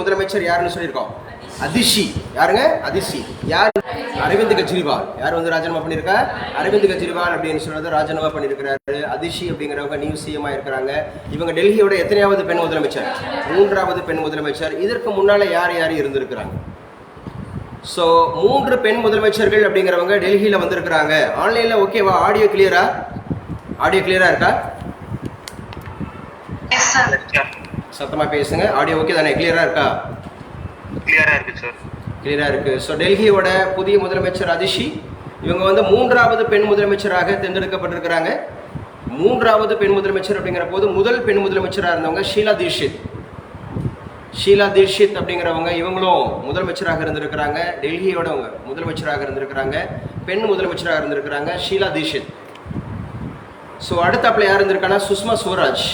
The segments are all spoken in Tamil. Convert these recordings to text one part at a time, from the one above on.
முதலமைச்சர் யாருன்னு சொல்லியிருக்கோம். அதிஷி. யாருங்க? அதிஷி. யார்? அரவிந்த் கெஜ்ரிவால். யார் வந்து ராஜினாமா பண்ணியிருக்கா? அரவிந்த் கெஜ்ரிவால் அப்படின்னு சொல்றது ராஜினாமா பண்ணியிருக்கிறாரு. அதிஷி அப்படிங்கிறவங்க நியூ சிஎம்மா இருக்கிறாங்க. இவங்க டெல்லியோட எத்தனையாவது பெண் முதலமைச்சர்? மூன்றாவது பெண் முதலமைச்சர். இதற்கு முன்னால யார் யார் இருந்திருக்கிறாங்க? ஸோ மூன்று பெண் முதலமைச்சர்கள் அப்படிங்கிறவங்க டெல்லியில் வந்திருக்கிறாங்க. ஆன்லைனில் ஓகேவா ஆடியோ கிளியரா ஆடியோ கிளியரா இருக்கா? சத்தமாக பேசுங்க. ஆடியோ ஓகே தானே? கிளியரா இருக்கா? கிளியரா இருக்கு சார் கிளியரா இருக்கு. ஸோ டெல்லியோட புதிய முதலமைச்சர் அதிஷி இவங்க வந்து மூன்றாவது பெண் முதலமைச்சராக தேர்ந்தெடுக்கப்பட்டிருக்கிறாங்க. மூன்றாவது பெண் முதலமைச்சர் அப்படிங்கிற போது முதல் பெண் முதலமைச்சராக இருந்தவங்க ஷீலா தீட்சித் ஷீலா தீட்சித் அப்படிங்கிறவங்க இவங்களும் முதலமைச்சராக இருந்திருக்கிறாங்க. டெல்லியோட அவங்க முதலமைச்சராக இருந்திருக்கிறாங்க. பெண் முதலமைச்சராக இருந்திருக்கிறாங்க ஷீலா தீட்சித் ஸோ அடுத்தாப்புல யார் இருந்திருக்காங்கன்னா சுஷ்மா ஸ்வராஜ்.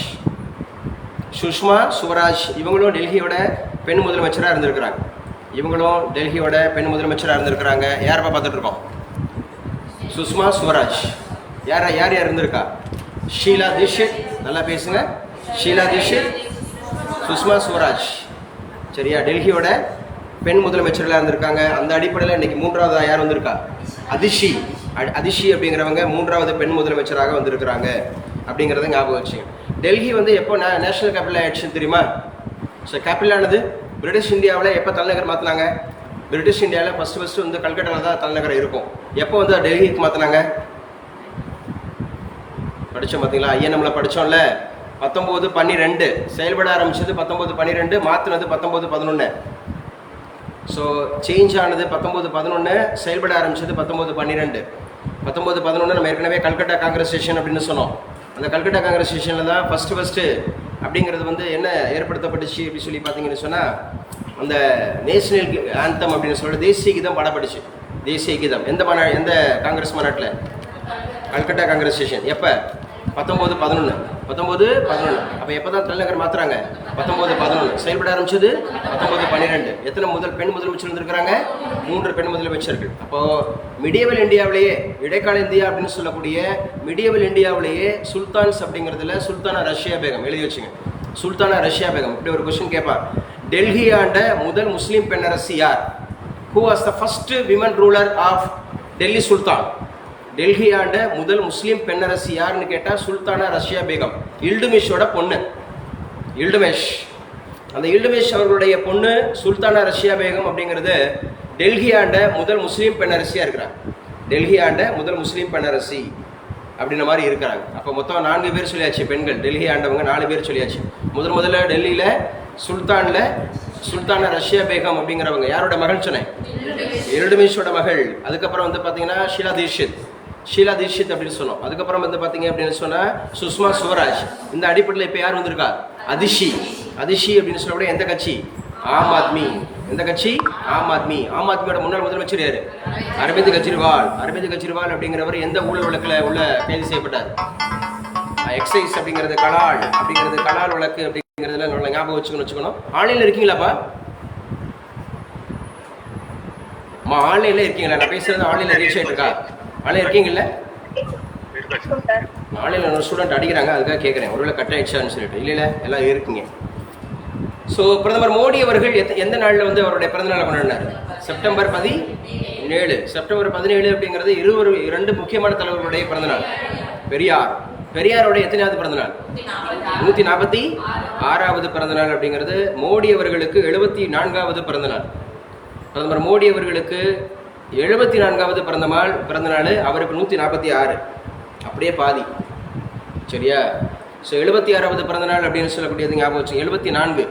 சுஷ்மா சுவராஜ் இவங்களும் டெல்லியோட பெண் முதலமைச்சராக இருந்திருக்கிறாங்க. இவங்களும் டெல்லியோட பெண் முதலமைச்சராக இருந்திருக்கிறாங்க. யாரப்பா பார்த்துட்டு இருக்கோம்? சுஷ்மா சுவராஜ். யாரா யார் யார் இருந்திருக்கா? ஷீலா தீஷித். நல்லா பேசுங்க. ஷீலா தீஷித் சுஷ்மா சுவராஜ். சரியா? டெல்லியோட பெண் முதலமைச்சர்களாக இருந்திருக்காங்க. அந்த அடிப்படையில் இன்னைக்கு மூன்றாவது யார் வந்திருக்கா? அதிஷி. அதிஷி அப்படிங்கிறவங்க மூன்றாவது பெண் முதலமைச்சராக வந்திருக்கிறாங்க. அப்படிங்கிறத ஞாபகம் வச்சுங்க. டெல்லி வந்து எப்போ நே நேஷனல் கேபிட்டல் ஆயிடுச்சுன்னு தெரியுமா? ஸோ கேபிட்டலானது பிரிட்டிஷ் இந்தியாவில் எப்போ தலைநகர் மாற்றினாங்க பிரிட்டிஷ் இந்தியாவில் ஃபஸ்ட்டு ஃபஸ்ட்டு வந்து கல்கட்டாவில் தான் தலைநகரம் இருக்கும். எப்போ வந்து டெல்லிக்கு மாற்றினாங்க படித்தோம் பார்த்தீங்களா ஐஎன்எம்ல படித்தோம்ல பத்தொம்போது பன்னிரெண்டு. செயல்பட ஆரம்பிச்சது பத்தொம்போது பன்னிரெண்டு மாற்றினது பத்தொம்போது பதினொன்று ஸோ சேஞ்ச் ஆனது பத்தொம்போது பதினொன்று செயல்பட ஆரம்பிச்சது பத்தொம்போது பன்னிரெண்டு. பத்தொம்போது பதினொன்று நம்ம ஏற்கனவே கல்கட்டா காங்கிரஸ் ஸ்டேஷன் அப்படின்னு சொன்னோம். அந்த கல்கட்டா காங்கிரஸ் ஸ்டேஷனில் தான் ஃபஸ்ட்டு ஃபஸ்ட்டு அப்படிங்கிறது வந்து என்ன ஏற்படுத்தப்பட்டுச்சு அப்படின்னு சொல்லி பார்த்தீங்கன்னு சொன்னால் அந்த நேஷனல் ஆந்தம் அப்படின்னு சொல்லிட்டு தேசிய கீதம் பாடப்பட்டுச்சு. தேசிய கீதம். எந்த மாநா எந்த காங்கிரஸ் மாநாட்டில்? கல்கட்டா காங்கிரஸ் ஸ்டேஷன் எப்போ? பத்தொம்போது பதினொன்று பத்தொம்போது பதினொன்று அப்போ எப்போ தான் தலைநகர் மாற்றுறாங்க பத்தொம்போது பதினொன்று செயல்பட ஆரம்பிச்சது பத்தொம்போது பன்னிரெண்டு. எத்தனை முதல் பெண் முதலமைச்சர் இருந்திருக்கிறாங்க மூன்று பெண் முதலமைச்சர்கள் அப்போது மிடியவல் இந்தியாவிலேயே இடைக்கால இந்தியா அப்படின்னு சொல்லக்கூடிய மிடியவல் இந்தியாவிலேயே சுல்தான்ஸ் அப்படிங்கிறதுல சுல்தானா ரஷ்யா பேகம். எழுதி வச்சுங்க. சுல்தானா ரஷ்யா பேகம். இப்படி ஒரு கொஸ்டின் கேட்பார். டெல்லி ஆண்ட முதல் முஸ்லீம் பெண்ணரசி யார்? Who was the first women ruler of Delhi சுல்தான் டெல்லி ஆண்ட முதல் முஸ்லீம் பெண்ணரசி யாருன்னு கேட்டால் சுல்தானா ரஷ்யா பேகம் இல்டுமிஷோட பொண்ணு. இல்டுமேஷ். அந்த இல்டுமேஷ் அவர்களுடைய பொண்ணு சுல்தானா ரஷ்யா பேகம் அப்படிங்கிறது டெல்லி ஆண்ட முதல் முஸ்லீம் பெண்ணரசியாக இருக்கிறாங்க. டெல்லி ஆண்ட முதல் முஸ்லீம் பெண்ணரசி அப்படின்ற மாதிரி இருக்கிறாங்க. அப்போ மொத்தம் நான்கு பேர் சொல்லியாச்சு பெண்கள். டெல்லி ஆண்டவங்க நாலு பேர் சொல்லியாச்சு. முதல் முதல்ல டெல்லியில் சுல்தானில் சுல்தானா ரஷ்யா பேகம் அப்படிங்கிறவங்க யாரோட மகள் சொன்னேன்? இரடுமேஷோட மகள். அதுக்கப்புறம் வந்து பார்த்தீங்கன்னா ஷீலா தீட்சித் ஷீலா தீட்சித் அப்படின்னு சொன்னோம். அதுக்கப்புறம் வந்து பார்த்தீங்க அப்படின்னு சொன்னால் சுஷ்மா சுவராஜ். இந்த அடிப்படையில் இப்போ யார் வந்திருக்கா? அதிஷி. அதிஷி அப்படின்னு கூட எந்த கட்சி? ஆம் ஆத்மி. எந்த கட்சி? ஆம் ஆத்மி. ஆம் ஆத்மியோட முன்னாள் முதலமைச்சர் யாரு அரவிந்த் கெஜ்ரிவால். அரவிந்த் கெஜ்ரிவால் அப்படிங்கிறவர் எந்த ஊழல் வழக்கில் உள்ள கைது செய்யப்பட்டார்? எக்ஸைஸ் அப்படிங்கிறது கலால். அப்படிங்கிறது கலால் வழக்கு அப்படிங்கிறதுல நல்லா ஞாபகம் வச்சுக்கணும் வச்சுக்கணும். ஆன்லைனில் இருக்கீங்களாப்பா? அம்மா ஆன்லைனில் இருக்கீங்களா? நான் பேசுறது ஆன்லைனில் ரீச் ஆகிட்டு இருக்கா? ஆன்லைன் இருக்கீங்கல்ல? ஆன்லைனில் ஒரு ஸ்டூடெண்ட் அடிக்கிறாங்க அதுக்காக கேட்குறேன் ஒருவேளை கட் ஆயிடுச்சான்னு சொல்லிட்டு. இல்லை இல்லை எல்லாம் இருக்கீங்க. ஸோ பிரதமர் மோடி அவர்கள் எத்த- எந்த நாளில் வந்து அவருடைய பிறந்தநாளை கொண்டாடினார்? செப்டம்பர் பதினேழு. செப்டம்பர் பதினேழு அப்படிங்கிறது இருவர் இரண்டு முக்கியமான தலைவர்களுடைய பிறந்தநாள் பெரியார். பெரியாருடைய எத்தனையாவது பிறந்தநாள் நூற்றி நாற்பத்தி ஆறாவது பிறந்தநாள் அப்படிங்கிறது மோடி அவர்களுக்கு எழுபத்தி நான்காவது பிறந்தநாள் பிரதமர் மோடி அவர்களுக்கு எழுபத்தி நான்காவது பிறந்த நாள் பிறந்த நாள் அவருக்கு நூற்றி நாற்பத்தி ஆறு அப்படியே பாதி. சரியா? ஸோ எழுபத்தி ஆறாவது பிறந்த நாள் அப்படின்னு சொல்லக்கூடியது ஞாபகம் வச்சு எழுபத்தி நான்கு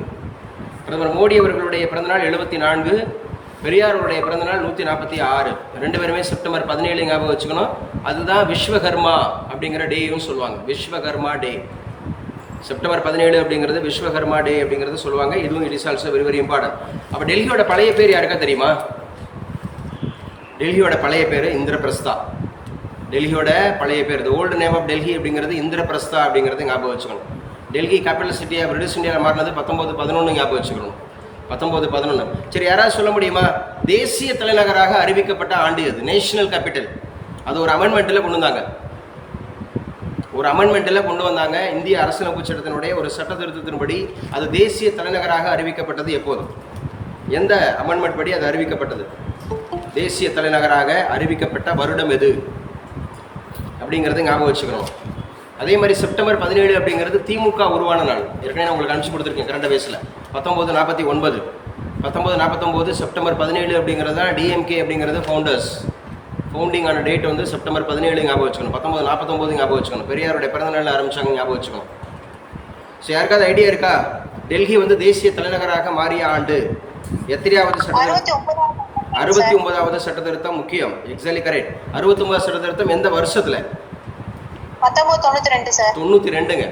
பிரதமர் மோடி அவர்களுடைய பிறந்தநாள் எழுபத்தி நான்கு பெரியாருடைய பிறந்தநாள் நூற்றி நாற்பத்தி ஆறு ரெண்டு பேருமே செப்டம்பர் பதினேழு ஞாபகம் வச்சுக்கணும். அதுதான் விஸ்வகர்மா அப்படிங்கிற டேயும் சொல்லுவாங்க. விஸ்வகர்மா டே. செப்டம்பர் பதினேழு அப்படிங்கிறது விஸ்வகர்மா டே அப்படிங்கிறது சொல்லுவாங்க. இதுவும் it is also very very important. அப்போ டெல்லியோட பழைய பேர் யாருக்கா தெரியுமா? டெல்லியோட பழைய பேர் இந்திரபிரஸ்தா. டெல்லியோட பழைய பேர் the old name of Delhi அப்படிங்கிறது இந்திரபிரஸ்தா அப்படிங்கிறது ஞாபகம் வச்சுக்கணும். டெல்லி கேபிட்டல் சிட்டியாக பிரிட்டிஷ் இந்தியாவில் மாறினது பத்தொம்போது பதினொன்று ஞாபகம் வச்சுக்கணும். பத்தொம்போது பதினொன்று சரி யாராவது சொல்ல முடியுமா? தேசிய தலைநகராக அறிவிக்கப்பட்ட ஆண்டு அது நேஷனல் கேபிட்டல் அது ஒரு அமெண்ட்மெண்ட்டில் கொண்டு வந்தாங்க. ஒரு அமெண்ட்மெண்ட்டில் கொண்டு வந்தாங்க. இந்திய அரசியலமைப்பு சட்டத்தினுடைய ஒரு சட்ட திருத்தத்தின்படி அது தேசிய தலைநகராக அறிவிக்கப்பட்டது எப்போது எந்த அமெண்ட்மெண்ட் படி அது அறிவிக்கப்பட்டது? தேசிய தலைநகராக அறிவிக்கப்பட்ட வருடம் எது? அப்படிங்கிறத ஞாபகம் வச்சுக்கணும். அதே மாதிரி செப்டம்பர் பதினேழு அப்படிங்கிறது திமுக உருவான நாள். ஏற்கனவே நான் உங்களுக்கு அனுப்பிச்சு கொடுத்துருக்கேன் கரண்ட் அஃபேர்ஸில். பத்தொம்போது நாற்பத்தி ஒன்பது. பத்தொம்போது நாற்பத்தொம்போது செப்டம்பர் பதினேழு அப்படிங்கிறது தான் டிஎம்கே அப்படிங்கிறது ஃபவுண்டர்ஸ் ஃபவுண்டிங் ஆன டேட் வந்து செப்டம்பர் பதினேழு ஞாபகம் வச்சுக்கணும். பத்தொம்போது நாற்பத்தொம்போது ஞாபகம் வச்சுக்கணும். பெரியாருடைய பிறந்த ஆரம்பித்தாங்க ஆரம்பிச்சாங்க ஞாபகம் வச்சுக்கணும். ஸோ யாருக்காவது ஐடியா இருக்கா? டெல்லி வந்து தேசிய தலைநகராக மாறிய ஆண்டு. எத்தனையாவது சட்டம் அறுபத்தி ஒன்பதாவது சட்ட திருத்தம் முக்கியம். எக்ஸாக்ட்லி கரெக்ட் அறுபத்தி ஒன்பதாவது சட்ட திருத்தம் எந்த வருஷத்துல? பத்தொன்பது தொண்ணூத்தி ரெண்டுங்க.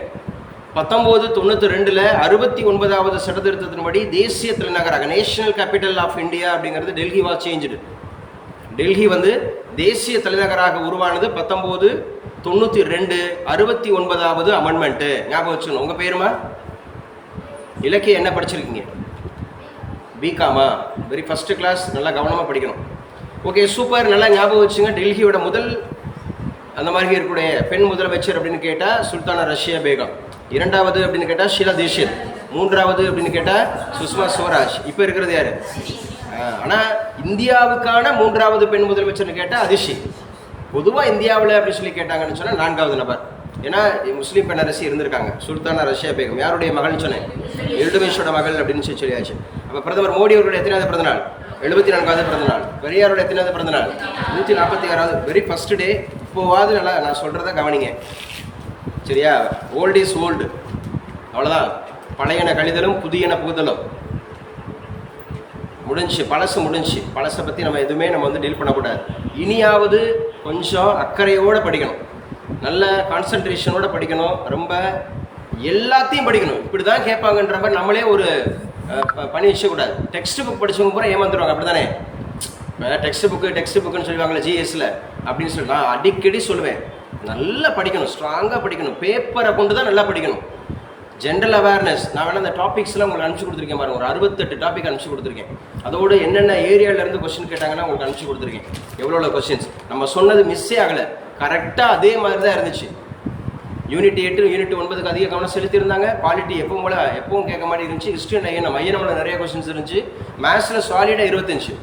பத்தொம்போது தொண்ணூற்றி ரெண்டில் அறுபத்தி ஒன்பதாவது சட்ட திருத்தத்தின்படி தேசிய தலைநகராக நேஷனல் கேபிட்டல் ஆஃப் இந்தியா அப்படிங்கிறது டெல்லி வாஸ் சேஞ்சு டெல்லி வந்து தேசிய தலைநகராக உருவானது பத்தொம்போது தொண்ணூற்றி ரெண்டு அறுபத்தி ஒன்பதாவது அமெண்ட்மெண்ட்டு ஞாபகம் வச்சுக்கணும். உங்கள் பேருமா? இலக்கியம் என்ன படிச்சிருக்கீங்க? பிகாமா வெரி ஃபஸ்ட்டு கிளாஸ் நல்லா கவனமாக படிக்கணும். ஓகே சூப்பர் நல்லா ஞாபகம் வச்சுங்க. டெல்லியோட முதல் அந்த மாதிரி இருக்கக்கூடிய பெண் முதலமைச்சர் அப்படின்னு கேட்டால் சுல்தானா ரஷ்யா பேகம். இரண்டாவது அப்படின்னு கேட்டால் ஷீலா தீஷித். மூன்றாவது அப்படின்னு கேட்டால் சுஷ்மா ஸ்வராஜ் இப்போ இருக்கிறது யார்? ஆனால் இந்தியாவுக்கான மூன்றாவது பெண் முதலமைச்சர்னு கேட்டால் அதிஷி. பொதுவாக இந்தியாவில் அப்படின்னு சொல்லி கேட்டாங்கன்னு சொன்னால் நான்காவது நபர். ஏன்னா முஸ்லீம் பெண்ணரசி இருந்திருக்காங்க. சுல்தானா ரஷ்யா பேகம். யாருடைய மகள்னு சொன்னேன்? எழுதுமேஷோட மகள் அப்படின்னு சொல்லி சொல்லியாச்சு. அப்போ பிரதமர் மோடி அவருடைய எத்தனாவது பிறந்தநாள்? எழுபத்தி நான்காவது பிறந்தநாள். பெரியாரோட எத்தனாவது பிறந்தநாள்? நூற்றி நாற்பத்தி ஆறாவது. வெரி ஃபர்ஸ்ட் டே இப்போவாது நல்லா நான் சொல்கிறத கவனிங்க. சரியா? ஓல்ட் இஸ் ஓல்டு அவ்வளோதான் பழையன கழிதலும் புதியன புகுதலும். முடிஞ்சு பழசு முடிஞ்சு. பழசை பற்றி நம்ம எதுவுமே நம்ம வந்து டீல் பண்ணக்கூடாது. இனியாவது கொஞ்சம் அக்கறையோடு படிக்கணும். நல்ல கான்சன்ட்ரேஷனோட படிக்கணும். ரொம்ப எல்லாத்தையும் படிக்கணும். இப்படி தான் கேட்பாங்கன்ற மாதிரி நம்மளே ஒரு பணி வச்சக்கூடாது டெக்ஸ்ட் புக் படிச்சவங்க பூரா ஏமாந்துருவாங்க. அப்படி தானே டெக்ஸ்ட் புக்கு டெக்ஸ்ட் புக்குன்னு சொல்லுவாங்களே ஜிஎஸ்ல அப்படின்னு சொல்லி நான் அடிக்கடி சொல்லுவேன். நல்லா படிக்கணும். ஸ்ட்ராங்காக படிக்கணும். பேப்பரை கொண்டு தான் நல்லா படிக்கணும். ஜென்ரல் அவேர்னஸ் நான் வேணால் அந்த டாபிக்ஸ்லாம் உங்களுக்கு அனுப்பிச்சு கொடுத்துருக்கேன் பாருங்க. ஒரு அறுபத்தெட்டு டாபிக் அனுப்பிச்சு கொடுத்துருக்கேன். அதோட என்னென்ன ஏரியால இருந்து கொஸ்டின் கேட்டாங்கன்னா உங்களுக்கு அனுப்பிச்சு கொடுத்துருக்கேன். எவ்வளோ கொஸ்டின்ஸ் நம்ம சொன்னது மிஸ்ஸே ஆகலை. கரெக்டாக அதே மாதிரி தான் இருந்துச்சு யூனிட் எட்டு யூனிட் ஒன்பதுக்கு அதிக கவனம் செலுத்தியிருந்தாங்க. குவாலிட்டி எப்பவும் போல எப்பவும் கேட்க மாதிரி இருந்துச்சு. ஹிஸ்ட்ரி அண்ட் நம்ம ஐயனமில் நிறைய கொஸ்டின்ஸ் இருந்துச்சு. மேத்ஸில் சாலிடாக இருபத்தஞ்சு.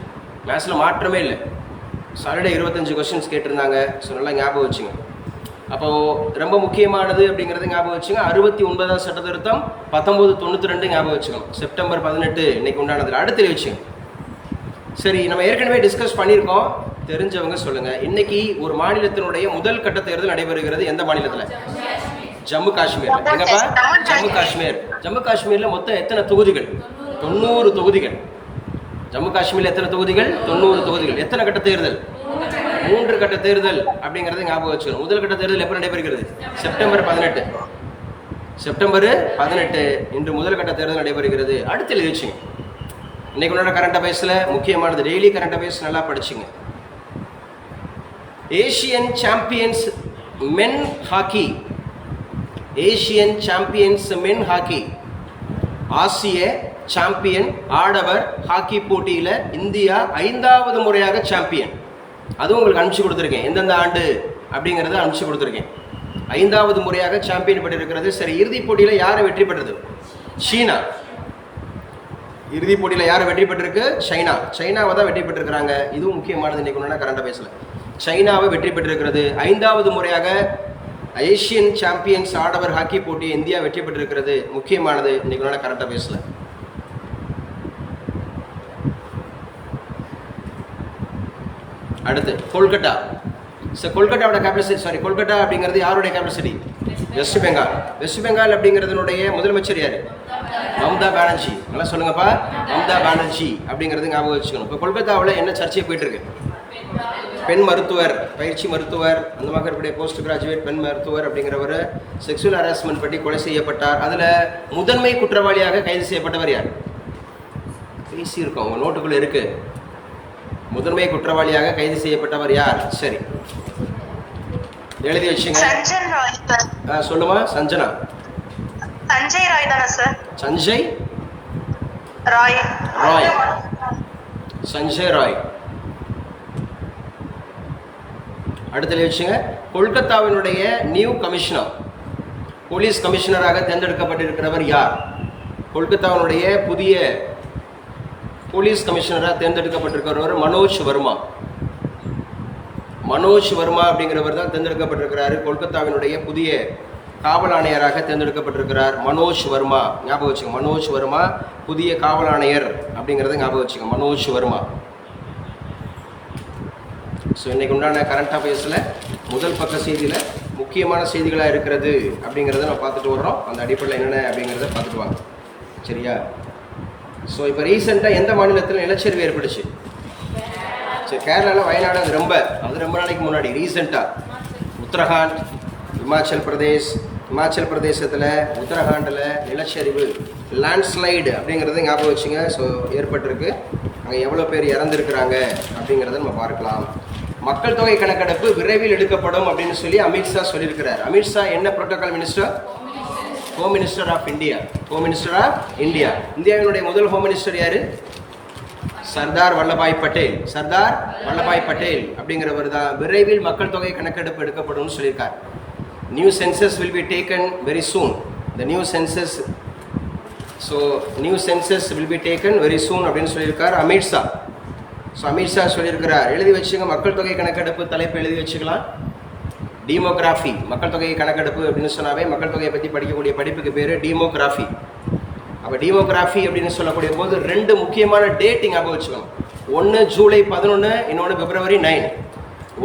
மேத்ஸில் மாற்றமே இல்லை. சாலிடாக இருபத்தஞ்சு கொஸ்டின்ஸ் கேட்டிருந்தாங்க. ஸோ நல்லா ஞாபகம் வச்சுங்க. அப்போது ரொம்ப முக்கியமானது அப்படிங்கிறது ஞாபகம் வச்சுங்க. அறுபத்தி ஒன்பதாம் சட்ட திருத்தம் பத்தொம்போது தொண்ணூற்றி ரெண்டு ஞாபகம் வச்சுக்கணும். செப்டம்பர் பதினெட்டு இன்னைக்கு உண்டானதில். அடுத்து வச்சுங்க. சரி நம்ம ஏற்கனவே டிஸ்கஸ் பண்ணியிருக்கோம். தெரிஞ்சவங்க சொல்லுங்க. இன்னைக்கு ஒரு மாநிலத்தினுடைய முதல் கட்ட தேர்தல் நடைபெறுகிறது எந்த மாநிலத்தில்? ஜம்மு காஷ்மீர். எங்கப்பா ஜம்மு காஷ்மீர். ஜம்மு காஷ்மீர்ல மொத்தம் எத்தனை தொகுதிகள்? தொண்ணூறு தொகுதிகள். ஜம்மு காஷ்மீர்ல எத்தனை தொகுதிகள்? தொண்ணூறு தொகுதிகள். எத்தனை கட்ட தேர்தல்? மூன்று கட்ட தேர்தல் அப்படிங்கறத ஞாபகம் வச்சுக்கணும். முதல் கட்ட தேர்தல் எப்போ நடைபெறுகிறது? செப்டம்பர் பதினெட்டு. செப்டம்பர் பதினெட்டு. இன்று முதல் கட்ட தேர்தல் நடைபெறுகிறது. அடுத்து எழுதி வச்சுங்க இன்னைக்கு உன்னோட கரண்ட் அஃபேர்ஸில் முக்கியமானது டெய்லி கரண்ட் அஃபேர்ஸ் நல்லா படிச்சுங்க. Asian champions men hockey Asian champions men hockey ஆசிய சாம்பியன் ஆடவர் ஹாக்கி போட்டியில் இந்தியா ஐந்தாவது முறையாக சாம்பியன் அதுவும் உங்களுக்கு அனுப்பிச்சு கொடுத்துருக்கேன். எந்தெந்த ஆண்டு அப்படிங்கிறத அனுப்பிச்சு கொடுத்துருக்கேன். ஐந்தாவது முறையாக சாம்பியன் பெற்றிருக்கிறது. சரி இறுதிப் போட்டியில் யாரை வெற்றி பெற்றது? சீனா. இறுதிப் போட்டியில் யார் வெற்றி பெற்றிருக்கு? சைனா. சைனாவை தான் வெற்றி பெற்றிருக்கிறாங்க. இதுவும் முக்கியமானது இன்றைக்கு ஒன்றுனா கரண்ட் பேசல சைனாவை வெற்றி பெற்றிருக்கிறது. ஐந்தாவது முறையாக ஏஷியன் சாம்பியன்ஸ் ஆடவர் ஹாக்கி போட்டி இந்தியா வெற்றி பெற்றிருக்கிறது. முக்கியமானது இன்னைக்கு நான் கரெக்டாக பேசல அடுத்து கொல்கட்டா. சார் கொல்கட்டாவோட கேபிட்டல் சாரி கொல்கட்டா அப்படிங்கிறது யாருடைய capital city West Bengal west Bengal அப்படிங்கிறதுனுடைய முதலமைச்சர் யார்? மம்தா பானர்ஜி. நல்லா சொல்லுங்கப்பா. மம்தா பானர்ஜி அப்படிங்கிறது ஞாபகம் வச்சுக்கணும். இப்போ கொல்கத்தாவில் என்ன சர்ச்சை போயிட்டு இருக்கு? பெண் மருத்துவர் பயிற்சி மருத்துவர் அந்த மாதிரி இருக்கக்கூடிய போஸ்ட் கிராஜுவேட் பெண் மருத்துவர் அப்படிங்கிறவர் செக்ஷுவல் ஹராஸ்மெண்ட் பற்றி கொலை செய்யப்பட்டார். அதில் முதன்மை குற்றவாளியாக கைது செய்யப்பட்டவர் யார்? பேசியிருக்கோம் உங்கள் நோட்டுக்குள்ளே இருக்கு. முதன்மை குற்றவாளியாக கைது செய்யப்பட்டவர் யார்? சரி. எழுதி வச்சுங்க ஆ, சொல்லுமா? சஞ்சனா? சஞ்சய் ராய் தானே சார். சஞ்சய்? ராய். ராய். சஞ்சய் ராய். அடுத்த வச்சுங்க கொல்கத்தாவினுடைய நியூ கமிஷனர் போலீஸ் கமிஷனராக தேர்ந்தெடுக்கப்பட்டிருக்கிறவர் யார்? கொல்கத்தாவினுடைய புதிய போலீஸ் கமிஷனராக தேர்ந்தெடுக்கப்பட்டிருக்கிறவர் மனோஜ் வர்மா. மனோஜ் வர்மா அப்படிங்கிறவர் தான் தேர்ந்தெடுக்கப்பட்டிருக்கிறாரு. கொல்கத்தாவினுடைய புதிய காவல் ஆணையராக தேர்ந்தெடுக்கப்பட்டிருக்கிறார் மனோஜ் வர்மா. ஞாபகம் வச்சுக்கோங்க. மனோஜ் வர்மா புதிய காவல் ஆணையர் அப்படிங்கிறத ஞாபகம் வச்சுக்கோங்க. மனோஜ் வர்மா. ஸோ இன்றைக்கு உண்டான கரண்ட் அஃபேர்ஸில் முதல் பக்க செய்தியில் முக்கியமான செய்திகளாக இருக்கிறது அப்படிங்கிறத நம்ம பார்த்துட்டு வர்றோம். அந்த அடிப்படையில் என்னென்ன அப்படிங்கிறத பார்த்துட்டு வாங்க. சரியா? ஸோ இப்போ ரீசெண்டாக எந்த மாநிலத்தில் நிலச்சரிவு ஏற்பட்டுச்சு? சரி கேரளாவில் வயநாடு அது ரொம்ப அது ரொம்ப நாளைக்கு முன்னாடி ரீசெண்டாக உத்தரகாண்ட் இமாச்சல் பிரதேஷ் இமாச்சல் பிரதேசத்தில் உத்தரகாண்டில் நிலச்சரிவு லேண்ட்ஸ்லைடு அப்படிங்கிறத ஞாபகம் வச்சுங்க. ஸோ ஏற்பட்டிருக்கு. அங்கே எவ்வளோ பேர் இறந்துருக்குறாங்க அப்படிங்கிறத நம்ம பார்க்கலாம். மக்கள் தொகை கணக்கெடுப்பு விரைவில் எடுக்கப்படும் அப்படின்னு சொல்லி அமித்ஷா சொல்லியிருக்கிறார். அமித்ஷா என்ன protocol minister home minister of India home minister of India இந்தியாவினுடைய முதல் ஹோம் மினிஸ்டர் யாரு? சர்தார் வல்லபாய் பட்டேல். சர்தார் வல்லபாய் பட்டேல் அப்படிங்கிறவர் தான். விரைவில் மக்கள் தொகை கணக்கெடுப்பு எடுக்கப்படும்னு சொல்லியிருக்கார். New census will be taken very soon the new census so new census will be taken very soon அப்படின்னு சொல்லியிருக்கார் அமித்ஷா ஸோ அமித்ஷா சொல்லியிருக்கிறார். எழுதி வச்சுங்க மக்கள் தொகை கணக்கெடுப்பு தலைப்பு எழுதி வச்சுக்கலாம். டீமோகிராஃபி மக்கள் தொகை கணக்கெடுப்பு அப்படின்னு சொன்னாவே மக்கள் தொகையை பற்றி படிக்கக்கூடிய படிப்புக்கு பேர் டீமோகிராஃபி அப்போ டீமோகிராஃபி அப்படின்னு சொல்லக்கூடிய போது ரெண்டு முக்கியமான டேட் ஞாபகம் வச்சுக்கணும். ஒன்று ஜூலை பதினொன்று இன்னொன்று பிப்ரவரி நைன்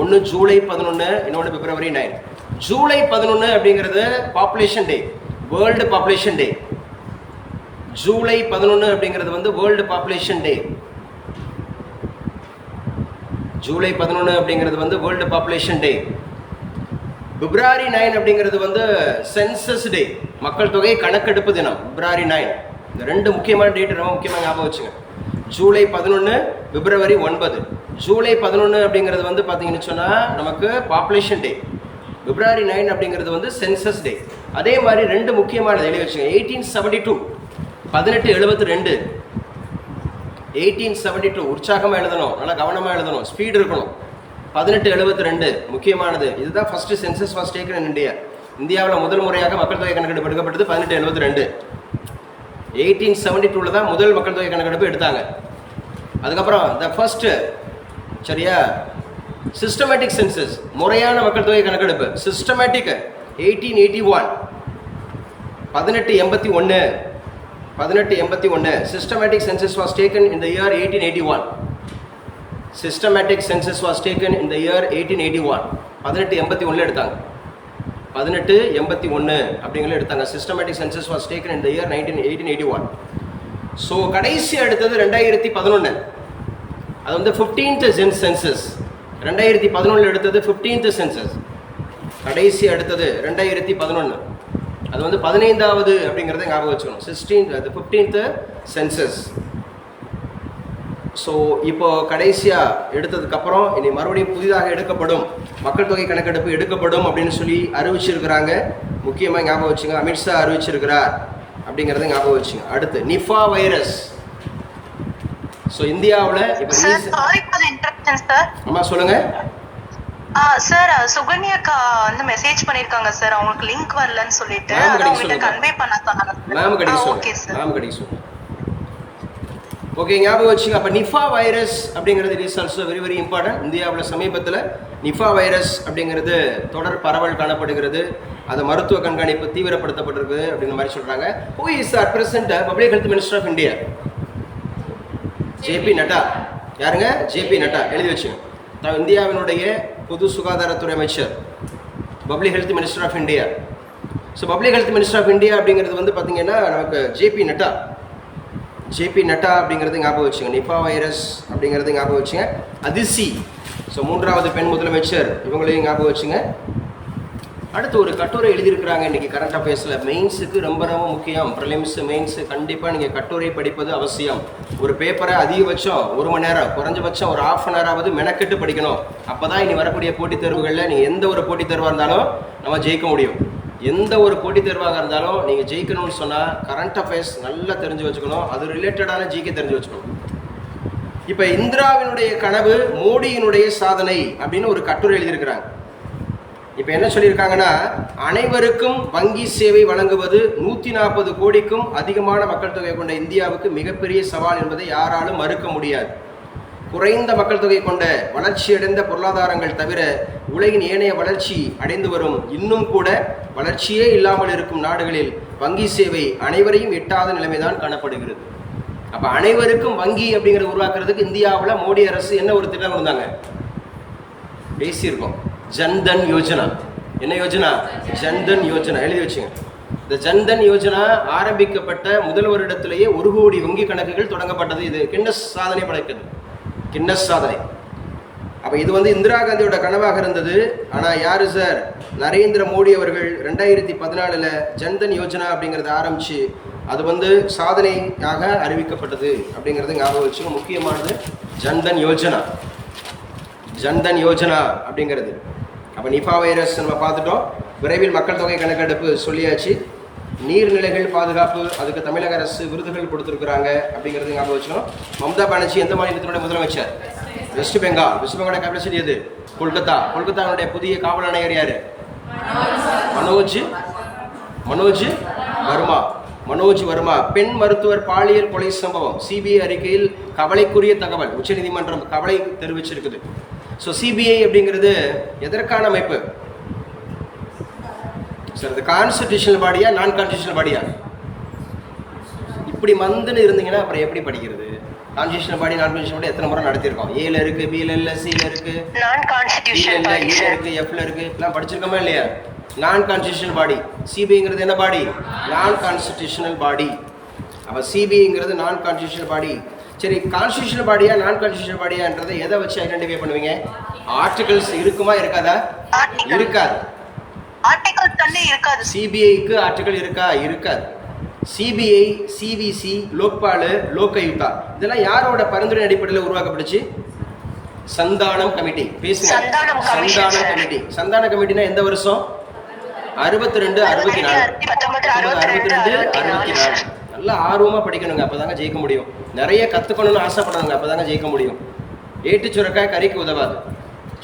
ஒன்று ஜூலை பதினொன்று இன்னொன்று பிப்ரவரி நைன் ஜூலை பதினொன்று அப்படிங்கிறது population day world population day July பதினொன்று அப்படிங்கிறது வந்து வேர்ல்டு பாப்புலேஷன் டே ஜூலை பதினொன்று அப்படிங்கிறது வந்து world population day February nine அப்படிங்கிறது வந்து சென்சஸ் டே மக்கள் தொகை கணக்கெடுப்பு தினம் பிப்ரவரி நைன் இந்த ரெண்டு முக்கியமான டேட் ரொம்ப முக்கியமாக ஞாபகம் வச்சுங்க ஜூலை பதினொன்று பிப்ரவரி ஒன்பது. ஜூலை பதினொன்று அப்படிங்கிறது வந்து பார்த்தீங்கன்னு சொன்னால் நமக்கு பாப்புலேஷன் டே பிப்ரவரி நைன் அப்படிங்கிறது வந்து சென்சஸ் டே அதே மாதிரி ரெண்டு முக்கியமானது எழுதி வச்சுங்க எயிட்டீன் செவன்டி டூ பதினெட்டு எழுபத்தி ரெண்டு எயிட்டீன் செவன்டி டூ உற்சாகமாக எழுதணும் நல்லா கவனமாக எழுதணும் ஸ்பீடு இருக்கணும். பதினெட்டு எழுபத்தி ரெண்டு முக்கியமானது. இதுதான் first census first taken in India இந்தியாவில் முதல் முறையாக மக்கள் தொகை கணக்கெடுப்பு எடுக்கப்பட்டது பதினெட்டு எழுபத்தி ரெண்டு. எயிட்டீன் செவன்டி டூவில் தான் முதல் மக்கள் தொகை கணக்கெடுப்பு எடுத்தாங்க. அதுக்கப்புறம் த ஃபர்ஸ்ட் சரியா சிஸ்டமேட்டிக் சென்சஸ் முறையான மக்கள் தொகை கணக்கெடுப்பு சிஸ்டமேட்டிக் எயிட்டீன் எயிட்டி ஒன் பதினெட்டு எண்பத்தி ஒன்று பதினெட்டு எண்பத்தி ஒன்று. Systematic census was taken in the year eighteen eighty one systematic census was taken in the year eighteen eighty one பதினெட்டு எண்பத்தி ஒன்றில் எடுத்தாங்க. பதினெட்டு எண்பத்தி ஒன்று அப்படிங்கிற எடுத்தாங்க. Systematic census was taken in the year nineteen eighteen eighty one so கடைசி அடுத்தது ரெண்டாயிரத்தி பதினொன்று அது வந்து ஃபிஃப்டீன்த் ஜென் சென்சஸ் ரெண்டாயிரத்தி பதினொன்றில் எடுத்தது ஃபிஃப்டீன்த் சென்சஸ் கடைசி அடுத்தது ரெண்டாயிரத்தி பதினொன்று அது வந்து பதினைந்தாவது அப்படிங்கிறத ஞாபகம் வச்சுக்கணும். சிக்ஸ்டீன்த் அது ஃபிஃப்டீன்த்து சென்சஸ் ஸோ இப்போ கடைசியாக எடுத்ததுக்கப்புறம் இனி மறுபடியும் புதிதாக எடுக்கப்படும் மக்கள் தொகை கணக்கெடுப்பு எடுக்கப்படும் அப்படின்னு சொல்லி அறிவிச்சிருக்கிறாங்க. முக்கியமாக ஞாபகம் வச்சுங்க அமித்ஷா அறிவிச்சிருக்கிறார் அப்படிங்கிறத ஞாபகம் வச்சுங்க. அடுத்து நிஃபா வைரஸ். ஸோ இந்தியாவில் இப்போ அம்மா சொல்லுங்கள் சார் சுகன்யா அக்கா வந்து மெசேஜ் பண்ணிருக்காங்க சார் அவங்களுக்கு லிங்க் வரலன்னு சொல்லிட்டு. சொல்லுங்க. கன்வே பண்ண சொன்னாங்க ஓகே சார் மேம் கடைக்கு சொல்லுங்க. ஓகே ஞாபகம் வச்சுங்க. அப்போ நிஃபா வைரஸ் அப்படிங்கிறது is also very very important இந்தியாவில் சமீபத்தில் நிஃபா வைரஸ் அப்படிங்கிறது தொடர் பரவல் காணப்படுகிறது. அது மருத்துவ கண்காணிப்பு தீவிரப்படுத்தப்பட்டிருக்கு அப்படிங்கிற மாதிரி சொல்கிறாங்க who is at present public health minister of India JP Nadda யாருங்க? ஜேபி நட்டா எழுதி வச்சுங்க. இந்தியாவினுடைய பொது சுகாதாரத்துறை அமைச்சர் public health minister of India so public health minister of India அப்படிங்கிறது வந்து பார்த்தீங்கன்னா நமக்கு ஜேபி நட்டா. ஜேபி நட்டா அப்படிங்கிறது ஞாபகம் வச்சுங்க நிபா வைரஸ் அப்படிங்கிறது ஞாபகம் வச்சுங்க அதிசி. ஸோ மூன்றாவது பெண் முதலமைச்சர் இவங்களையும் ஞாபகம் வச்சுங்க. அடுத்து ஒரு கட்டுரை எழுதியிருக்கிறாங்க. இன்றைக்கி கரண்ட் அஃபேர்ஸில் மெயின்ஸுக்கு ரொம்ப ரொம்ப முக்கியம். ப்ரிலிம்ஸ் மெயின்ஸ் கண்டிப்பாக நீங்கள் கட்டுரை படிப்பது அவசியம். ஒரு பேப்பரை அதிகபட்சம் ஒரு மணி நேரம் குறைஞ்சபட்சம் ஒரு ஆஃப் அன் ஹவராவது மெனக்கெட்டு படிக்கணும். அப்போ தான் இனி வரக்கூடிய போட்டித் தேர்வுகளில் நீங்கள் எந்த ஒரு போட்டித் தேர்வாக இருந்தாலும் நம்ம ஜெயிக்க முடியும். எந்த ஒரு போட்டித் தேர்வாக இருந்தாலும் நீங்கள் ஜெயிக்கணும்னு சொன்னால் கரண்ட் அஃபேர்ஸ் நல்லா தெரிஞ்சு வச்சுக்கணும். அது ரிலேட்டடான ஜிகே தெரிஞ்சு வச்சுக்கணும். இப்போ இந்திராவினுடைய கனவு மோடியினுடைய சாதனை அப்படின்னு ஒரு கட்டுரை எழுதியிருக்கிறாங்க. இப்போ என்ன சொல்லியிருக்காங்கன்னா அனைவருக்கும் வங்கி சேவை வழங்குவது நூற்றி நாற்பது கோடிக்கும் அதிகமான மக்கள் தொகை கொண்ட இந்தியாவுக்கு மிகப்பெரிய சவால் என்பதை யாராலும் மறுக்க முடியாது. குறைந்த மக்கள் தொகை கொண்ட வளர்ச்சியடைந்த பொருளாதாரங்கள் தவிர உலகின் ஏனைய வளர்ச்சி அடைந்து வரும் இன்னும் கூட வளர்ச்சியே இல்லாமல் இருக்கும் நாடுகளில் வங்கி சேவை அனைவரையும் எட்டாத நிலைமைதான் காணப்படுகிறது. அப்ப அனைவருக்கும் வங்கி அப்படிங்கிறத உருவாக்குறதுக்கு இந்தியாவில் மோடி அரசு என்ன ஒரு திட்டம் இருந்தாங்க பேசியிருக்கோம். ஜன்தன் யோஜனா. என்ன யோஜனா? ஜன்தன் யோஜனா. எழுதி வச்சுங்க. இந்த ஜன்தன் யோஜனா ஆரம்பிக்கப்பட்ட முதல் வருடத்திலேயே ஒரு கோடி வங்கி கணக்குகள் தொடங்கப்பட்டது இது. கின்னஸ் சாதனை படைக்கிறது கின்னஸ் சாதனை. அப்போ இது வந்து இந்திரா காந்தியோட கனவாக இருந்தது. ஆனால் யாரு சார்? நரேந்திர மோடி அவர்கள் ரெண்டாயிரத்தி பதினாலில் ஜன்தன் யோஜனா அப்படிங்கிறத ஆரம்பிச்சு அது வந்து சாதனையாக அறிவிக்கப்பட்டது அப்படிங்கிறது ஞாபகம் வச்சுங்க முக்கியமானது ஜன்தன் யோஜனா. ஜன்தன் யோஜனா அப்படிங்கிறது. அப்போ நிஃபா வைரஸ் நம்ம பார்த்துட்டோம். விரைவில் மக்கள் தொகை கணக்கெடுப்பு சொல்லியாச்சு. நீர்நிலைகள் பாதுகாப்பு அதுக்கு தமிழக அரசு விருதுகள் கொடுத்துருக்குறாங்க அப்படிங்கிறது ஞாபகம் வச்சுக்கணும். மம்தா பானர்ஜி எந்த மாநிலத்தினுடைய முதலமைச்சர்? வெஸ்ட் பெங்கால். வெஸ்ட் பெங்காலோட கேபிட்டல் எது? கொல்கத்தா. கொல்கத்தாவுடைய புதிய காவல் ஆணையர் யார்? மனோஜ். மனோஜ் வர்மா. மனோஜ் வர்மா. பெண் மருத்துவர் பாலியல் கொலை சம்பவம். சிபிஐ அறிக்கையில் கவலைக்குரிய தகவல். உச்சநீதிமன்றம் கவலை தெரிவிச்சிருக்குது. ஸோ சிபிஐ அப்படிங்கிறது எதற்கான அமைப்பு? சார் இது கான்ஸ்டியூஷனல் பாடியா நான் கான்ஸ்டியூஷனல் பாடியா இப்படி மந்துன்னு இருந்தீங்கன்னா அப்புறம் எப்படி படிக்கிறது? கான்ஸ்டியூஷனல் பாடி நான் கான்ஸ்டியூஷன் பாடி எத்தனை முறை நடத்தியிருக்கோம் ஏல இருக்கு பில இல்ல சில இருக்கு நான் கான்ஸ்டியூஷன் பாடி இல இருக்கு எஃப்ல இருக்கு. எல்லாம் படிச்சிருக்கோமா இல்லையா? நான் கான்ஸ்டியூஷனல் பாடி சிபிஐங்கிறது என்ன பாடி நான் கான்ஸ்டியூஷனல் பாடி அப்போ சிபிஐங்கிறது நான் கான்ஸ்டியூஷனல் பாடி சரி கான்ஸ்டியூஷனல் பாடியா நான் கான்ஸ்டியூஷனல் பாடியான்றதை எதை வச்சு ஐடென்டிஃபை பண்ணுவீங்க? ஆர்டிகல்ஸ் இருக்குமா இருக்காதா. இருக்காது. இருக்காது. சிபிஐக்கு ஆர்டிகல் இருக்கா? இருக்காது. சிபிஐ சிவிசி லோக்பால் லோகாயுக்தா இதெல்லாம் யாரோட பரிந்துரை அடிப்படையில் உருவாக்கப்பட்டுச்சு? சந்தானம் கமிட்டி. பேசுங்க. சந்தானம். கமிட்டி. சந்தான கமிட்டினா எந்த வருஷம்? அறுபத்தி ரெண்டு அறுபத்தி நாலு அறுபத்தி ரெண்டு அறுபத்தி நாலு. நல்லா ஆர்வமாக படிக்கணுங்க. அப்பதாங்க ஜெயிக்க முடியும். நிறைய கற்றுக்கணும்னு ஆசைப்படணுங்க அப்பதாங்க ஜெயிக்க முடியும். ஏட்டு சுரக்காய் கறிக்கு உதவாது.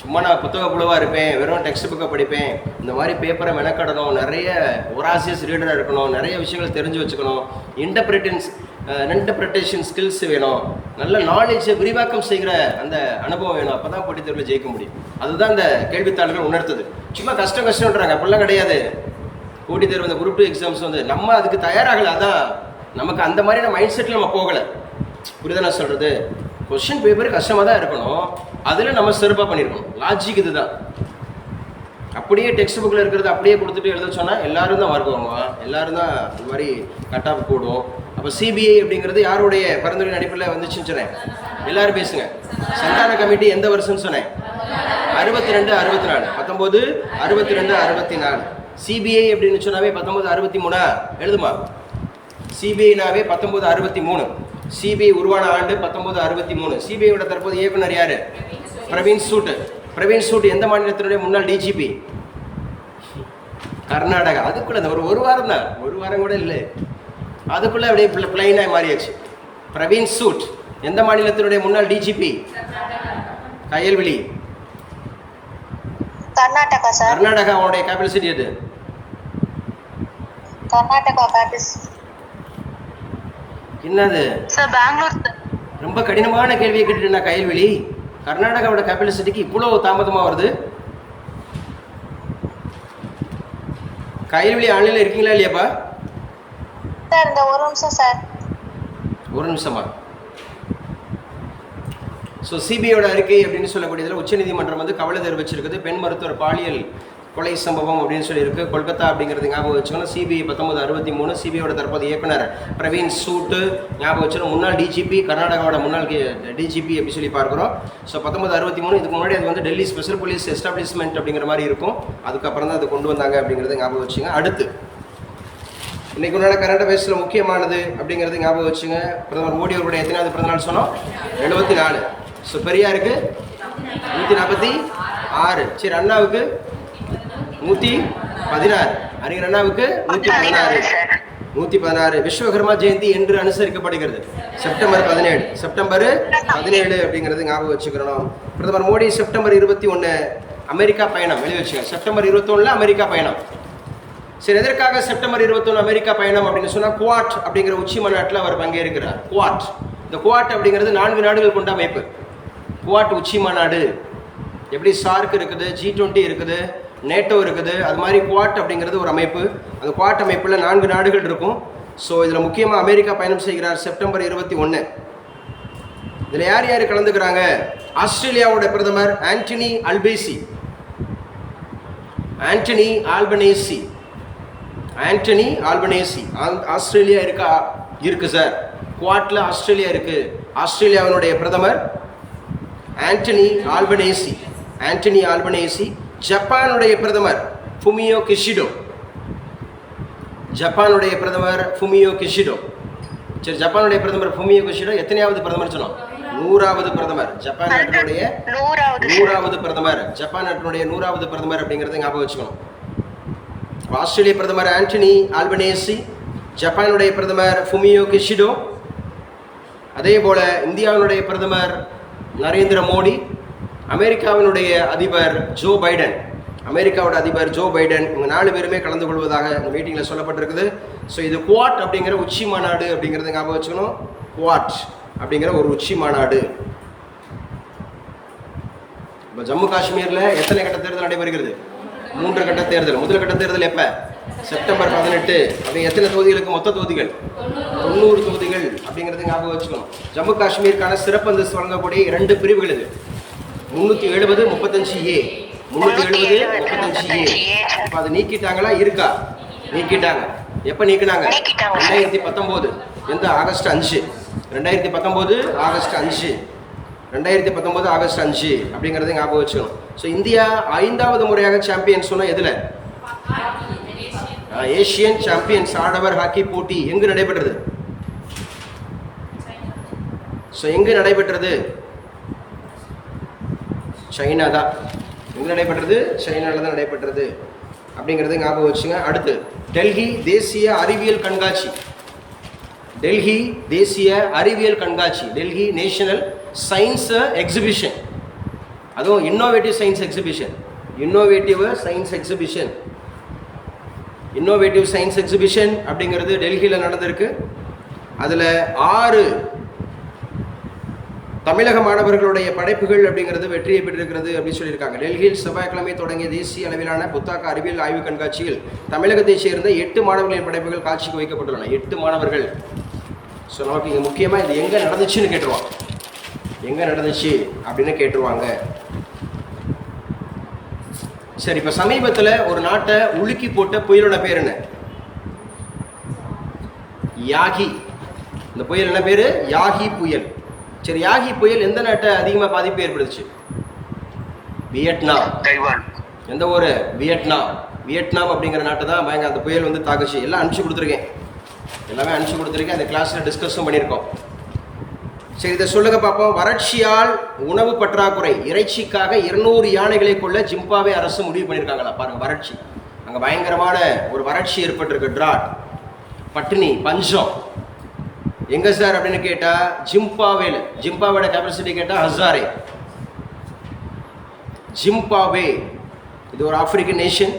சும்மா நான் புத்தக புழுவா இருப்பேன். வெறும் டெக்ஸ்ட் புக்கை படிப்பேன். இந்த மாதிரி பேப்பரை மெனக்கடணும். நிறைய ஒராசியஸ் ரீடராக இருக்கணும். நிறைய விஷயங்கள் தெரிஞ்சு வச்சுக்கணும். இன்டர்பிரிட்டன்ஸ் இன்டர்பிரிட்டேஷன் ஸ்கில்ஸ் வேணும். நல்ல நாலேஜை விரிவாக்கம் செய்கிற அந்த அனுபவம் வேணும். அப்போ தான் போட்டித் தேர்வில் ஜெயிக்க முடியும். அதுதான் இந்த கேள்வித்தாள்கள் உணர்த்துது. சும்மா கஷ்டம் கஷ்டம்ன்றாங்க. அப்படிலாம் கிடையாது. போட்டித் தேர்வு இந்த குரூப் டூ எக்ஸாம்ஸ் வந்து நம்ம அதுக்கு தயாராகலை. அதான் நமக்கு அந்த மாதிரியான மைண்ட் செட்டில் நம்ம போகலை. புரியுதா நான் சொல்கிறது கொஷின் பேப்பர் கஷ்டமாக தான் இருக்கணும். அதில் நம்ம சிறப்பாக பண்ணியிருக்கணும் லாஜிக் இதுதான். அப்படியே டெக்ஸ்ட் புக்கில் இருக்கிறது அப்படியே கொடுத்துட்டு எழுத சொன்னால் எல்லாரும் தான் மார்க் எல்லாரும் தான் இந்த மாதிரி கட் ஆஃப் கூடும் அப்போ சிபிஐ அப்படிங்கிறது யாருடைய பரிந்துரை நடிப்பில் வந்துச்சுன்னு சொன்னேன். எல்லாரும் பேசுங்க. சந்தான கமிட்டி எந்த வருஷம்னு சொன்னேன்? அறுபத்தி ரெண்டு அறுபத்தி நாலு பத்தொம்போது அறுபத்தி ரெண்டு அறுபத்தி நாலு சிபிஐ அப்படின்னு சொன்னாவே பத்தொம்போது அறுபத்தி மூணா? எழுதுமா? சிபிஐனாவே பத்தொம்போது அறுபத்தி மூணு. சிபிஐ உருவான ஆண்டு பத்தொம்போது அறுபத்தி மூணு. சிபிஐயோட தற்போது இயக்குனர் யாரு? பிரவீன் சூட். பிரவீன் சூட் எந்த மாநிலத்தினுடைய முன்னாள் டிஜிபி கர்நாடகா. அதுக்குள்ள ஒரு ஒரு வாரம் தான். ஒரு வாரம் கூட இல்லை. அதுக்குள்ள அப்படியே பிளைனாக மாறியாச்சு. பிரவீன் சூட். எந்த மாநிலத்தினுடைய முன்னாள் டிஜிபி கயல்விழி. கர்நாடகா சார். கர்நாடகாவுடைய கேபிட்டல் சிட்டி எது? கர்நாடகா பேபிஸ் என்னது? சார் பெங்களூர் ரொம்ப கடினமான கேள்வியை கேட்டுட்டு கயல்வெளி கர்நாடகாவோட கேபிட்டல் சிட்டிக்கு இவ்வளோ தாமதமாக வருது? கயல்வெளி ஆன்லைனில் இருக்கீங்களா இல்லையாப்பா? சார் இந்த ஒரு நிமிஷம் சார் ஒரு நிமிஷமா? ஸோ சிபிஐயோட அறிக்கை அப்படின்னு சொல்லக்கூடியதில் உச்சநீதிமன்றம் வந்து கவலை தெரிவிச்சிருக்குது. பெண் மருத்துவர் பாலியல் கொலை சம்பவம் அப்படின்னு சொல்லியிருக்கு. கொல்கத்தா அப்படிங்கிறது ஞாபகம் வச்சுக்கணும் சிபிஐ பத்தொன்பது அறுபத்தி மூணு சிபிஐயோட தற்போது இயக்குனர் பிரவீன் சூட்டு ஞாபகம் வச்சுக்கணும் முன்னாள் டிஜிபி கர்நாடகாவோட முன்னாள் டிஜிபி அப்படி சொல்லி பார்க்குறோம். ஸோ பத்தொன்பது அறுபத்தி மூணு இதுக்கு முன்னாடி அது வந்து டெல்லி ஸ்பெஷல் போலீஸ் எஸ்டாப்ளிஷ்மெண்ட் அப்படிங்கிற மாதிரி இருக்கும். அதுக்கப்புறம் தான் அது கொண்டு வந்தாங்க அப்படிங்கிறது ஞாபகம் வச்சுங்க அடுத்து இன்றைக்கு உண்டான கரண்ட் அஃபேர்ஸில் முக்கியமானது அப்படிங்கிறது ஞாபகம் வச்சுங்க பிரதமர் மோடி அவருடைய எத்தனாவது பிறந்தநாள் சொன்னோம்? எழுபத்தி நாலு. ஸோ பெரியாருக்கு நூற்றி நாற்பத்தி ஆறு. சரி அண்ணாவுக்கு நூற்றி பதினாறு. அறிஞர் அண்ணாவுக்கு நூற்றி பதினாறு நூற்றி பதினாறு. விஸ்வகர்மா ஜெயந்தி என்று அனுசரிக்கப்படுகிறது. செப்டம்பர் பதினேழு. செப்டம்பர் பதினேழு அப்படிங்கிறது ஞாபகம் வச்சுக்கிறோம் பிரதமர் மோடி செப்டம்பர் இருபத்தி ஒன்று அமெரிக்கா பயணம். எழுதி வச்சுங்க செப்டம்பர் இருபத்தொன்னுல அமெரிக்கா பயணம். சரி எதற்காக செப்டம்பர் இருபத்தொன்று அமெரிக்கா பயணம் அப்படின்னு சொன்னா குவாட் அப்படிங்கிற உச்சி மாநாட்டில் அவர் பங்கேற்கிறார். குவாட். இந்த குவாட் அப்படிங்கிறது நான்கு நாடுகள் கொண்ட அமைப்பு. குவாட் உச்சி மாநாடு. எப்படி சார்க் இருக்குது? ஜி டுவெண்ட்டி இருக்குது. நேட்டோ இருக்குது. அது மாதிரி குவாட் அப்படிங்கிறது ஒரு அமைப்பு. அந்த குவாட் அமைப்பில் நான்கு நாடுகள் இருக்கும். ஸோ இதில் முக்கியமாக அமெரிக்கா பயணம் செய்கிறார் செப்டம்பர் இருபத்தி ஒன்று இதில் யார் யார் கலந்துக்கிறாங்க? ஆஸ்திரேலியாவோட பிரதமர் Anthony Albanese. Anthony Albanese. Anthony Albanese. Australia இருக்கா? இருக்கு சார் குவாட்டில் ஆஸ்திரேலியா இருக்கு. ஆஸ்திரேலியாவினுடைய பிரதமர் ஆண்டனி ஆல்பனேசி. ஆண்டனி ஆல்பனேசி. ஜப்பானுடைய பிரதமர் ஃபுமியோ கிஷிடோ. ஜப்பானுடைய பிரதமர் ஃபுமியோ கிஷிடோ. சரி ஜப்பானுடைய பிரதமர் ஃபுமியோ கிஷிடோ எத்தனையாவது பிரதமர் சொன்னோம்? நூறாவது பிரதமர். ஜப்பான் நாட்டினுடைய நூறாவது. பிரதமர். ஜப்பான் நாட்டினுடைய நூறாவது பிரதமர் அப்படிங்கறத ஞாபகம் வச்சுக்கணும். ஆஸ்திரேலிய பிரதமர் ஆண்டனி ஆல்பனேசி ஜப்பானுடைய பிரதமர் ஃபுமியோ கிஷிடோ அதே போல இந்தியாவினுடைய பிரதமர் நரேந்திர மோடி அமெரிக்காவினுடைய அதிபர் ஜோ பைடன் அமெரிக்காவோட அதிபர் ஜோ பைடன் இவங்க நாலு பேருமே கலந்து கொள்வதாக இந்த மீட்டிங்கில் சொல்லப்பட்டிருக்குது. ஸோ இது குவாட் அப்படிங்கிற உச்சி மாநாடு அப்படிங்கிறது ஞாபகம் வச்சுக்கணும். குவாட் அப்படிங்கிற ஒரு உச்சி மாநாடு. இப்போ ஜம்மு காஷ்மீரில் எத்தனை கட்ட தேர்தல் நடைபெறுகிறது? மூன்று கட்ட தேர்தல். முதல் கட்ட தேர்தல் எப்போ? செப்டம்பர் பதினெட்டு. அப்படி எத்தனை தொகுதிகளுக்கு மொத்த தொகுதிகள்? தொண்ணூறு தொகுதிகள் அப்படிங்கிறது ஞாபகம் வச்சுக்கணும். ஜம்மு காஷ்மீருக்கான சிறப்பு அந்தஸ்து வழங்கக்கூடிய இரண்டு பிரிவுகள் இது. முந்நூற்றி எழுபது முப்பத்தஞ்சு ஏ. முந்நூற்றி எழுபது முப்பத்தஞ்சு ஏ. இப்போ அதை நீக்கிட்டாங்களா? இருக்கா? நீக்கிட்டாங்க. எப்போ நீக்கினாங்க. ரெண்டாயிரத்தி பத்தொம்போது. எந்த? ஆகஸ்ட் அஞ்சு. ரெண்டாயிரத்தி பத்தொம்போது ஆகஸ்ட் அஞ்சு. ரெண்டாயிரத்தி பத்தொம்போது ஆகஸ்ட் அஞ்சு. அப்படிங்கிறத ஞாபகம் வச்சுக்கணும். ஸோ இந்தியா ஐந்தாவது முறையாக சாம்பியன் சொன்னால் எதில்? ஏஷியன் சாம்பியன்ஸ் ஆடவர் ஹாக்கி போட்டி எங்கு நடைபெற்றது? ஸோ எங்கு நடைபெற்றது? சைனா தான் எங்கே நடைபெற்றது? சைனாவில் தான் நடைபெற்றது. அப்படிங்கிறது ஞாபகம் வச்சுங்க. அடுத்து டெல்லி தேசிய அறிவியல் கண்காட்சி. டெல்லி தேசிய அறிவியல் கண்காட்சி. Delhi national science exhibition. அதுவும் innovative science exhibition innovative science exhibition innovative science exhibition அப்படிங்கிறது டெல்லியில் நடந்திருக்கு. அதில் ஆறு தமிழக மாணவர்களுடைய படைப்புகள் அப்படிங்கிறது வெற்றியை பெற்றிருக்கிறது அப்படின்னு சொல்லியிருக்காங்க. டெல்லியில் செவ்வாய்க்கிழமை தொடங்கிய தேசிய அளவிலான புத்தாக்க அறிவியல் ஆய்வு கண்காட்சியில் தமிழகத்தைச் சேர்ந்த எட்டு மாணவர்களின் படைப்புகள் காட்சிக்கு வைக்கப்பட்டுள்ளன. எட்டு மாணவர்கள். ஸோ நமக்கு இங்கே முக்கியமாக இது எங்கே நடந்துச்சுன்னு கேட்டுருவாங்க எங்கே நடந்துச்சு அப்படின்னு கேட்டுருவாங்க. சரி இப்போ சமீபத்தில் ஒரு நாட்டை உலுக்கி போட்ட புயலோட பேர் என்ன? யாகி. இந்த புயல் என்ன பேர்? யாகி புயல். சரி யாகி புயல் எந்த நாட்டை அதிகமாக பாதிப்பு ஏற்படுத்துச்சு? வியட்நாம். தைவான். எந்த ஊர்? வியட்நாம். வியட்நாம் அப்படிங்கிற நாட்டை தான் பயங்க அந்த புயல் வந்து தாக்குச்சு. எல்லாம் அனுப்பிச்சு கொடுத்துருக்கேன். எல்லாமே அனுப்பிச்சு கொடுத்துருக்கேன். அந்த கிளாஸில் டிஸ்கஸும் பண்ணியிருக்கோம். சரி இதை சொல்லுங்க பார்ப்போம் வறட்சியால் உணவு பற்றாக்குறை. இறைச்சிக்காக இருநூறு யானைகளை கொள்ள ஜிம்பாவே அரசு முடிவு பண்ணியிருக்காங்களா? பாருங்க வறட்சி. அங்கே பயங்கரமான ஒரு வறட்சி ஏற்பட்டிருக்கு. ட்ராட். பட்டினி பஞ்சம். எங்க சார் அப்படின்னு கேட்டா ஜிம்பாவேல. ஜிம்பாவோட கெப்பாசிட்டி கேட்டா ஹசாரே. ஜிம்பாவே. இது ஒரு ஆப்பிரிக்கன் நேஷன்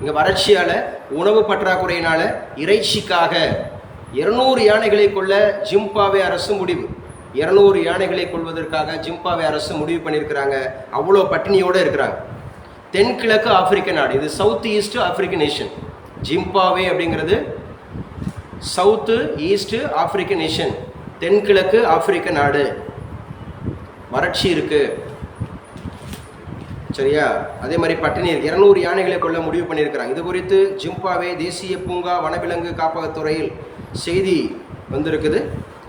இங்க வறட்சியால உணவு பற்றாக்குறையினால இறைச்சிக்காக இருநூறு யானைகளை கொள்ள ஜிம்பாவே அரசு முடிவு. இருநூறு யானைகளை கொள்வதற்காக ஜிம்பாவே அரசு முடிவு பண்ணியிருக்கிறாங்க. அவ்வளோ பட்டினியோடு இருக்கிறாங்க. தென்கிழக்கு ஆப்பிரிக்க நாடு. இது சவுத் ஈஸ்ட் ஆப்பிரிக்க நேஷன் ஜிம்பாவே அப்படிங்கிறது சவுத்து ஈஸ்ட்டு ஆப்பிரிக்க நேஷன். தென்கிழக்கு ஆப்பிரிக்க நாடு. வறட்சி இருக்குது சரியா? அதே மாதிரி பட்டினி இருக்கு இருநூறு யானைகளை கொள்ள முடிவு பண்ணியிருக்கிறாங்க. இது குறித்து ஜிம்பாவே தேசிய பூங்கா வனவிலங்கு காப்பகத்துறையில் செய்தி வந்திருக்குது.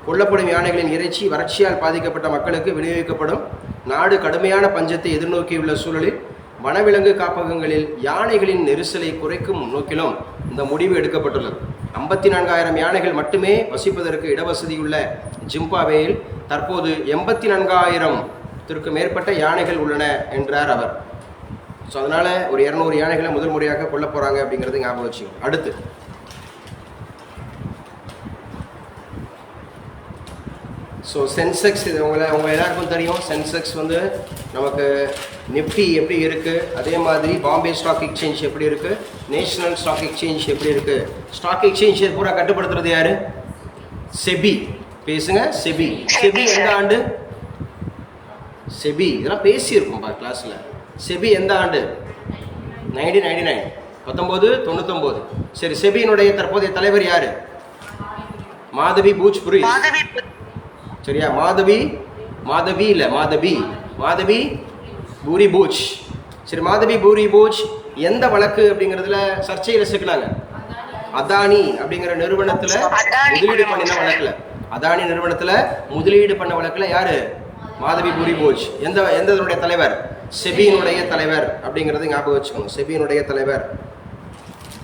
கொல்லப்படும் யானைகளின் இறைச்சி வறட்சியால் பாதிக்கப்பட்ட மக்களுக்கு விநியோகிக்கப்படும். நாடு கடுமையான பஞ்சத்தை எதிர்நோக்கியுள்ள சூழலில் வனவிலங்கு காப்பகங்களில் யானைகளின் நெரிசலை குறைக்கும் நோக்கிலும் இந்த முடிவு எடுக்கப்பட்டுள்ளது. ஐம்பத்தி நான்காயிரம் யானைகள் மட்டுமே வசிப்பதற்கு இடவசதியுள்ள ஜிம்பாவேயில் தற்போது எண்பத்தி நான்காயிரத்திற்கு மேற்பட்ட யானைகள் உள்ளன என்றார் அவர். ஸோ அதனால் ஒரு இரநூறு யானைகளை முதல் முறையாக கொல்ல போகிறாங்க அப்படிங்கிறது ஞாபகம் வச்சுங்க அடுத்து. ஸோ சென்செக்ஸ் இது உங்களை உங்கள் எல்லாருக்கும் தெரியும். சென்செக்ஸ் வந்து நமக்கு நிஃப்டி எப்படி இருக்குது அதே மாதிரி பாம்பே ஸ்டாக் எக்ஸ்சேஞ்ச் எப்படி இருக்குது நேஷனல் ஸ்டாக் எக்ஸ்சேஞ்ச் எப்படி இருக்குது ஸ்டாக் எக்ஸ்சேஞ்ச் பூரா கட்டுப்படுத்துறது யாரு? செபி. பேசுங்க செபி. செபி எந்த. ஆண்டு? செபி. இதெல்லாம் பேசியிருக்கோம் பா கிளாஸில் செபி எந்த ஆண்டு? நைன்டீன் நைன்டி நைன் பத்தொம்போது தொண்ணூத்தொம்போது. சரி செபியினுடைய தற்போதைய தலைவர் யாரு? மாதவி பூஜ்புரி. மாதவி சரியா? மாதவி மாதவி இல்லை மாதவி. மாதவி பூரி பூஜ். சரி மாதவி பூரி பூஜ் எந்த வழக்கு அப்படிங்கிறதுல சர்ச்சையில் சிக்கினாங்க. அதானி அப்படிங்கிற நிறுவனத்தில் முதலீடு பண்ணின. வழக்கில். அதானி நிறுவனத்தில் முதலீடு பண்ண வழக்கில் யாரு? மாதவி பூரி பூஜ் எந்த எந்த இதனுடைய தலைவர்? செபியினுடைய தலைவர் அப்படிங்கிறது ஞாபகம் வச்சுக்கணும் செபியினுடைய தலைவர்.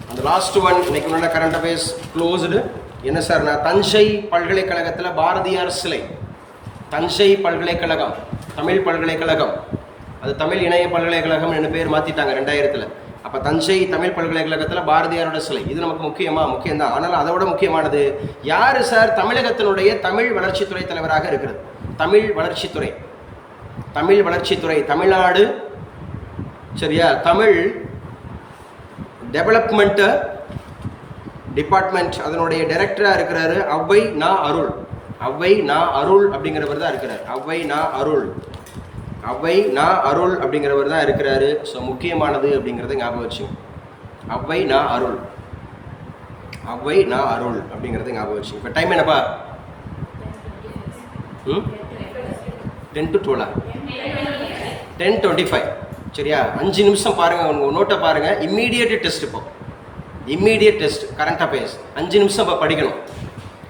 அந்த லாஸ்ட் ஒன் இன்னைக்கு உள்ள கரண்ட் அஃபேர்ஸ் க்ளோஸ்டு என்ன சார் நான் தஞ்சை பல்கலைக்கழகத்தில் பாரதியார் சிலை. தஞ்சை பல்கலைக்கழகம். தமிழ் பல்கலைக்கழகம். அது தமிழ் இணைய பல்கலைக்கழகம் என்று பேர் மாற்றிட்டாங்க ரெண்டாயிரத்தில். அப்போ தஞ்சை தமிழ் பல்கலைக்கழகத்தில் பாரதியாரோட சிலை. இது நமக்கு முக்கியமாக முக்கியம்தான். ஆனால் அதை விட முக்கியமானது யார் சார் தமிழகத்தினுடைய தமிழ் வளர்ச்சித்துறை தலைவராக இருக்கிறது? தமிழ் வளர்ச்சித்துறை தமிழ் வளர்ச்சித்துறை தமிழ்நாடு சரியா? தமிழ் டெவலப்மெண்ட்டு டிபார்ட்மெண்ட் அதனுடைய டைரக்டராக இருக்கிறாரு அவ்வை நா அருள். அவ்வை நா அருள் அப்படிங்கிறவர் தான் இருக்கிறார். அவ்வை நா அருள். அவ்வை நான் அருள் அப்படிங்கிறவர் தான் இருக்கிறாரு. ஸோ முக்கியமானது அப்படிங்கிறத ஞாபகம் வச்சுங்க. அவ்வை நா அருள். அவ்வை நா அருள் அப்படிங்கிறத ஞாபகம் வச்சுங்க. இப்போ டைம் என்னப்பா? ம்? Ten to twelve ten twenty five சரியா? அஞ்சு நிமிஷம் பாருங்கள் உங்கள் நோட்டை பாருங்கள் இம்மீடியட் டெஸ்ட் இப்போ இம்மீடியட் டெஸ்ட் கரண்ட் அஃபேர்ஸ் அஞ்சு நிமிஷம் இப்போ படிக்கணும்.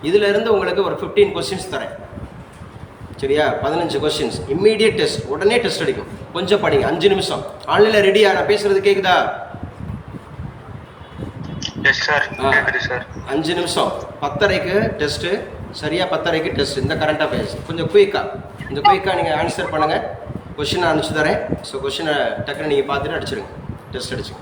இதுலேருந்து உங்களுக்கு ஒரு ஃபிஃப்டீன் கொஸ்டின்ஸ் தரேன். சரியா? பதினஞ்சு கொஸ்டின்ஸ் இம்மீடியட் டெஸ்ட் உடனே டெஸ்ட் அடிக்கும் கொஞ்சம் படிங்க. அஞ்சு நிமிஷம். ஆன்லைனில் ரெடியா நான் பேசுறது சார் அஞ்சு நிமிஷம். பத்தரைக்கு டெஸ்ட்டு சரியா? பத்தரைக்கு டெஸ்ட் இந்த கரண்ட் அஃபேர்ஸ் கொஞ்சம் குயிக்காக கொஞ்சம் குயிக்காக நீங்கள் ஆன்சர் பண்ணுங்கள் கொஷினை அனுப்பிச்சு தரேன். ஸோ கொஷினை டக்குன்னு நீங்கள் பார்த்துட்டு அடிச்சிருங்க. டெஸ்ட் அடிச்சுங்க